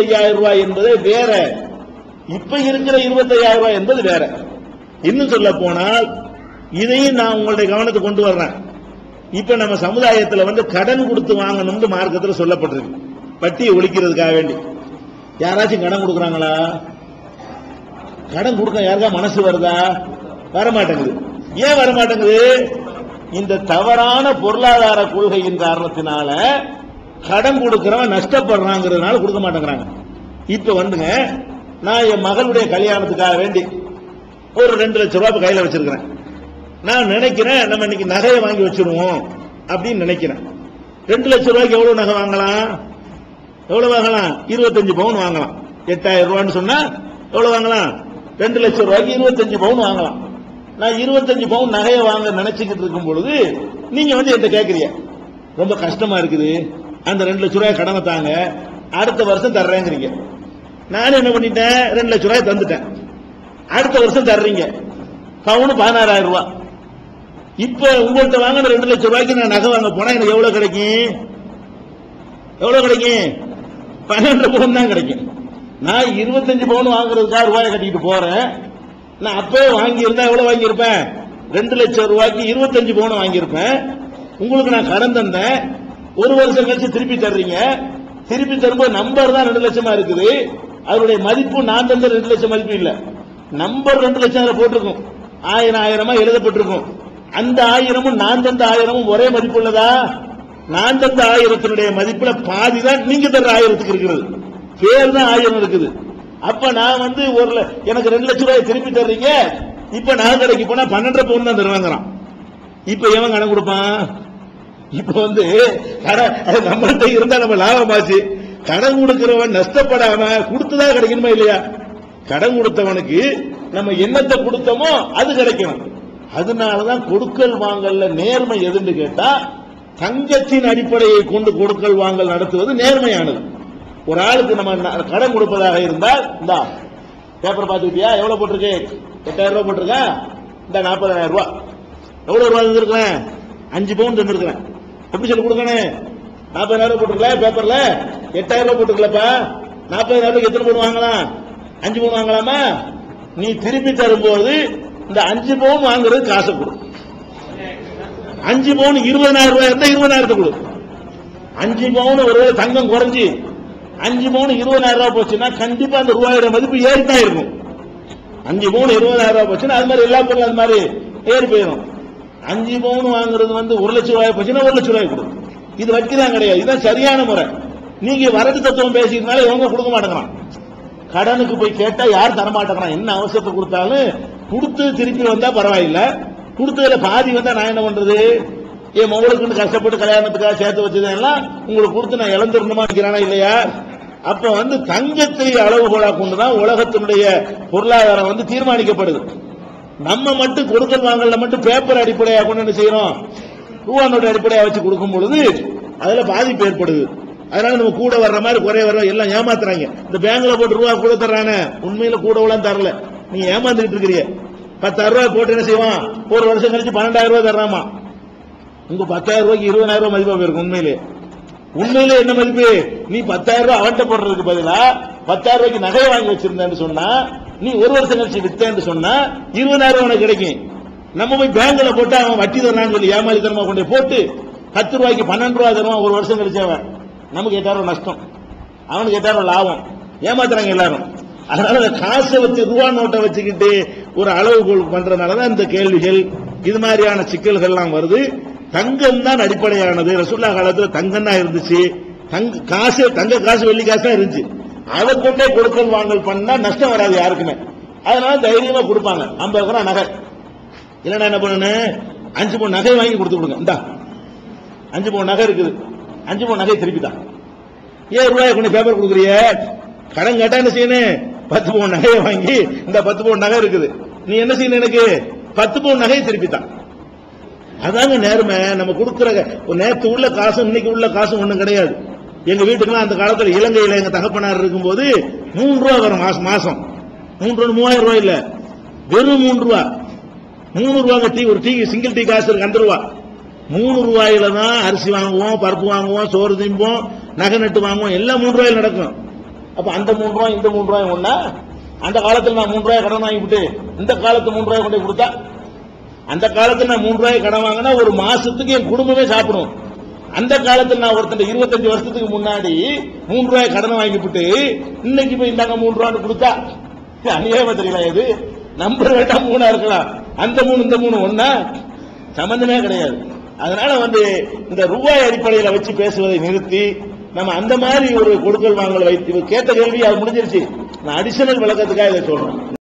இருபத்தையாயிரம் ரூபாய் என்பது வேற. இப்ப இருக்கிற இருபத்தையாயிரம் ரூபாய் என்பது வேற. இன்னும் சொல்ல போனால் இதையும் நான் உங்களுடைய கவனத்துக்கு கொண்டு வர்றேன். இப்ப நம்ம சமுதாயத்துல வந்து கடன் கொடுத்து வாங்கணும்னு மார்க்கத்தில் சொல்லப்பட்டிருக்கு. வட்டியை ஒழிக்கிறதுக்காக வேண்டி. யாராச்சும் கடன் கொடுக்குறாங்களா? கடன் கொடுக்க யாருக்கா மனசு வருதா? வரமாட்டேங்குது. ஏன் வரமாட்டேங்குது? இந்த தவறான பொருளாதார கொள்கையின் காரணத்தினால கடன் கொடுக்கிறவன் நஷ்டப்படுறாங்கிறதுனால கொடுக்க மாட்டேங்கிறாங்க. இப்ப வந்துங்க நான் என் மகளுடைய கல்யாணத்துக்காக வேண்டி ஒரு ரெண்டு லட்ச ரூபாய் கையில வச்சிருக்கிறேன். நான் நினைக்கிறேன் நம்ம இன்னைக்கு நகையை வாங்கி வச்சிருவோம் அப்படின்னு நினைக்கிறேன். ரெண்டு லட்ச ரூபாய்க்கு எவ்வளவு நகை வாங்கலாம்? எவ்வளவு வாங்கலாம்? இருபத்தஞ்சு பவுன் வாங்கலாம். எட்டாயிரம் ரூபான்னு சொன்னா எவ்வளவு வாங்கலாம்? ரெண்டு லட்சம் ரூபாய்க்கு இருபத்தஞ்சு பவுன் வாங்கலாம். நான் இருபத்தஞ்சு பவுன் நகையை வாங்க நினைச்சுக்கிட்டு இருக்கும் பொழுது நீங்க வந்து என்கிட்ட கேட்கறிய ரொம்ப கஷ்டமா இருக்குது. அந்த ரெண்டு லட்சம் ரூபாய் கடனை தாங்க. அடுத்த வருஷம் தர்றேங்கிறீங்க. நான் என்ன பண்ணிட்டேன்? ரெண்டு லட்சம் ரூபாய் தந்துட்டேன். அடுத்த வருஷம் தர்றீங்க. பவுன் பதினாறாயிரம் ரூபாய் இப்ப உங்கள்கிட்ட வாங்கின ரெண்டு லட்சம் ரூபாய்க்கு நான் நகை வாங்க போனா எனக்கு எவ்வளவு கிடைக்கும்? எவ்வளவு கிடைக்கும்? பன்னெண்டு பவுன் தான் கிடைக்கும். நான் இருபத்தஞ்சு பவுன் வாங்குறதுக்காக ரூபாயை கட்டிட்டு போறேன். நான் அப்பவே வாங்கியிருந்தா எவ்வளவு வாங்கியிருப்பேன்? ரெண்டு லட்சம் ரூபாய்க்கு இருபத்தஞ்சு பவுன் வாங்கியிருப்பேன். உங்களுக்கு நான் கடன் தந்தேன். ஒரு வருஷம் கழிச்சு திருப்பி தர்றீங்க. திருப்பி தரும்போது நம்பர் தான் ரெண்டு லட்சமா இருக்குது. அதனுடைய மதிப்பு நான் தந்த ரெண்டு லட்சம் மதிப்பு இல்ல. நம்பர் ரெண்டு லட்சம் அதில் போட்டிருக்கும். ஆயிரம் ஆயிரமா எழுதப்பட்டிருக்கும். அந்த ஆயிரமும் நான் தந்த ஆயிரமும் ஒரே மதிப்பு உள்ளதா? நான் தந்த ஆயிரத்தினுடைய மதிப்புல பாதி தான் நீங்க தர்ற ஆயிரத்துக்கு இருக்கிறது பேர் தான் ஆயிரம் இருக்குது. அப்ப நான் வந்து ஒரு எனக்கு ரெண்டு லட்சம் ரூபாய் திருப்பி தர்றீங்க. இப்ப நான் கடைக்கு போனா பன்னெண்டரை பவுன் தான் தருவாங்கிறான். இப்ப எவன் கடன் கொடுப்பான்? இப்ப வந்து கடன் நம்மள்கிட்ட இருந்தா நம்ம லாபமாச்சு கடன் கொடுக்கிறவன் நஷ்டப்படாம கொடுத்துதான் கிடைக்கணுமா இல்லையா? கடன் கொடுத்தவனுக்கு நம்ம என்னத்தை கொடுத்தோமோ அது கிடைக்கணும் அதனாலதான் கொடுக்கல் வாங்கல்ல நேர்மை எதுன்னு கேட்டா தங்கத்தின் அடிப்படையை கொண்டு கொடுக்கல் வாங்கல் நடத்துவது நேர்மையானது. ஒரு ஆளுக்கு நம்ம கடன் கொடுப்பதாக இருந்தால் இந்தா பேப்பர் பார்த்துக்கிட்டியா? எவ்வளவு போட்டிருக்கு? எட்டாயிரம் ரூபாய் போட்டிருக்கா? இந்த நாற்பதாயிரம் ரூபாய். எவ்வளவு ரூபாய் தந்திருக்கிறேன்? அஞ்சு பவுன் தந்திருக்கிறேன். எப்படி சொல்லி கொடுக்கணும்? நாற்பதாயிரம் ரூபாய் போட்டிருக்கல பேப்பர்ல எட்டாயிரம் ரூபாய் போட்டிருக்கலப்பா. நாற்பதாயிரம் எத்தனை பவுன் வாங்கலாம்? அஞ்சு பவுன் வாங்கலாமா? நீ திருப்பி தரும்போது இந்த அஞ்சு பவுன் வாங்குறது காசை கொடு. அஞ்சு பவுன் இருபதாயிரம் ரூபாய் இருந்தா இருபதாயிரத்தை கொடு. அஞ்சு பவுன் ஒரு தங்கம் குறைஞ்சி அஞ்சு பவுன் இருபதாயிரம் ரூபாய் போச்சுன்னா கண்டிப்பா அந்த ரூபாயோட மதிப்பு தான் இருக்கும். அஞ்சு பவுன் இருபதாயிரம் ரூபாய் போச்சுன்னா அது மாதிரி எல்லா பொருளும் அது மாதிரி ஏறி போயிடும். அஞ்சு பவுன் வாங்குறது வந்து ஒரு லட்சம் ரூபாய் போச்சுன்னா ஒரு லட்சம் ரூபாய் கொடுக்கும் இது வட்டிதான் கிடையாது. இதுதான் சரியான முறை. நீங்க வரட்டு தத்துவம் பேசிக்கிறதுனால இவங்க கொடுக்க மாட்டேங்கிறான். கடனுக்கு போய் கேட்டா யார் தர மாட்டேங்கிறான் என்ன அவசரத்தை கொடுத்தாலும் கொடுத்து திருப்பி வந்தா பரவாயில்ல. கொடுத்ததுல பாதி வந்தா நான் என்ன பண்றது? என் மகளுக்கு கஷ்டப்பட்டு கல்யாணத்துக்காக சேர்த்து வச்சதெல்லாம் உங்களுக்கு கொடுத்து நான் இழந்துடணுமா இருக்கிறானா இல்லையா? அப்ப வந்து தங்கத்தை அளவுகோலா கொண்டுதான் உலகத்தினுடைய பொருளாதாரம் வந்து தீர்மானிக்கப்படுது. நம்ம மட்டும் கொடுக்கல் வாங்கல மட்டும் பேப்பர் அடிப்படையாக கொண்டு என்ன செய்யறோம். ரூபா நோட்டு அடிப்படையாக வச்சு கொடுக்கும் பொழுது அதுல பாதிப்பு ஏற்படுது. அதனால நம்ம கூட வர்ற மாதிரி குறைய வர்ற எல்லாம் ஏமாத்துறாங்க. இந்த பேங்க்ல போட்டு ரூபா கூட தர்றானே உண்மையில கூடவெல்லாம் தரல. நீங்க ஏமாந்துக்கிட்டு இருக்கிறீங்க பத்தாயிரம் ரூபாய் போட்டு என்ன செய்வான்? ஒரு வருஷம் கழிச்சு பன்னெண்டாயிரம் ரூபாய் தர்றாமா? உங்க பத்தாயிரம் ரூபாய்க்கு இருபதாயிரம் ரூபாய் மதிப்பா போயிருக்கும் உண்மையிலே. உண்மையிலே என்ன மதிப்பு? நீ பத்தாயிரம் ரூபாய் அவன்கிட்ட போடுறதுக்கு பதிலா பத்தாயிரம் ரூபாய்க்கு நகை வாங்கி வச்சிருந்தேன்னு சொன்னா நீ ஒரு வருஷம் கழிச்சு வித்தேன்னு சொன்னா இருபதாயிரம் உனக்கு கிடைக்கும். நம்ம போய் பேங்க்ல போட்டு அவன் வட்டி தரான்னு சொல்லி ஏமாளித்தனமா கொண்டு போட்டு பத்து ரூபாய்க்கு பன்னெண்டு ரூபாய் தருவான் ஒரு வருஷம் கழிச்சு அவன். நமக்கு எட்டாயிரம் நஷ்டம். அவனுக்கு எட்டாயிரம் லாபம். ஏமாத்துறாங்க எல்லாரும். அதனால அந்த காசை வச்சு ரூபா நோட்டை வச்சுக்கிட்டு ஒரு அளவுகோல் பண்றதுனாலதான் இந்த கேள்விகள் இது மாதிரியான சிக்கல்கள்லாம் வருது. தங்கம் தான் அடிப்படையானது. ரசுல்லா காலத்துல தங்கம் தான் இருந்துச்சு. தங்க காசு தங்க காசு வெள்ளி காசு தான் இருந்துச்சு. அதை கொண்டே கொடுக்கல் வாங்கல் பண்ணா நஷ்டம் வராது யாருக்குமே. அதனால தைரியமா கொடுப்பாங்க. ஐம்பது கிராம் நகை. இல்லைன்னா என்ன பண்ணு அஞ்சு பவுன் நகை வாங்கி கொடுத்து கொடுங்க. இந்தா. அஞ்சு பவுன் நகை இருக்குது. அஞ்சு பவுன் நகை திருப்பி தான் ஏழு ரூபாய் கொண்டு பேப்பர் கொடுக்குறிய? கடன் கேட்டா என்ன செய்யணும்? பத்து பவுன் நகையை வாங்கி இந்த பத்து பவுன் நகை இருக்குது. நீ என்ன செய்யணும் எனக்கு? பத்து பவுன் நகையை திருப்பி தான் அதாங்க நேர்மை. நம்ம கொடுக்குற நேத்து உள்ள காசும் இன்னைக்கு உள்ள காசும் ஒன்றும் கிடையாது. எங்க வீட்டுக்கெல்லாம் அந்த காலத்தில் இலங்கையில் எங்க தகப்பனார் இருக்கும்போது மூன்று ரூபா வரும் மாசம் மாசம். மூன்று மூவாயிரம் ரூபாய் இல்ல. வெறும் மூன்று ரூபா. மூணு ரூபாங்க டீ ஒரு டீ சிங்கிள் டீ காசு இருக்கு அந்த ரூபா. மூணு ரூபாயில தான் அரிசி வாங்குவோம் பருப்பு வாங்குவோம் சோறு திம்போம் நகை நட்டு வாங்குவோம் எல்லாம் மூணு ரூபாயில் நடக்கும். அப்ப அந்த மூணு ரூபாய் இந்த மூணு ரூபாய் ஒண்ணா? அந்த காலத்தில் நான் மூணு ரூபாய் கடன் வாங்கிவிட்டு இந்த காலத்து மூணு ரூபாய் கொண்டு கொடுத்தா? அந்த காலத்தில் நான் மூணு ரூபாய் கடன் வாங்கினா ஒரு மாசத்துக்கு என் குடும்பமே சாப்பிடும். அந்த காலத்தில் நான் ஒருத்தன் இருபத்தஞ்சு வருஷத்துக்கு முன்னாடி மூணு ரூபாய் கடன் வாங்கிவிட்டு இன்னைக்கு போய் இந்தாங்க மூணு ரூபான்னு கொடுத்தா அநியாயமா தெரியல இது. நம்பர் வேண்டாம் மூணா இருக்கலாம். அந்த மூணு இந்த மூணு ஒன்னா சம்பந்தமே கிடையாது. அதனால வந்து இந்த ரூபாய் அடிப்படையில் வச்சு பேசுவதை நிறுத்தி நம்ம அந்த மாதிரி ஒரு கொடுக்கல் வாங்கல் வைத்து கேட்ட கேள்வி அது முடிஞ்சிருச்சு. நான் அடிஷனல் விளக்கத்துக்காக இதை சொல்றேன்.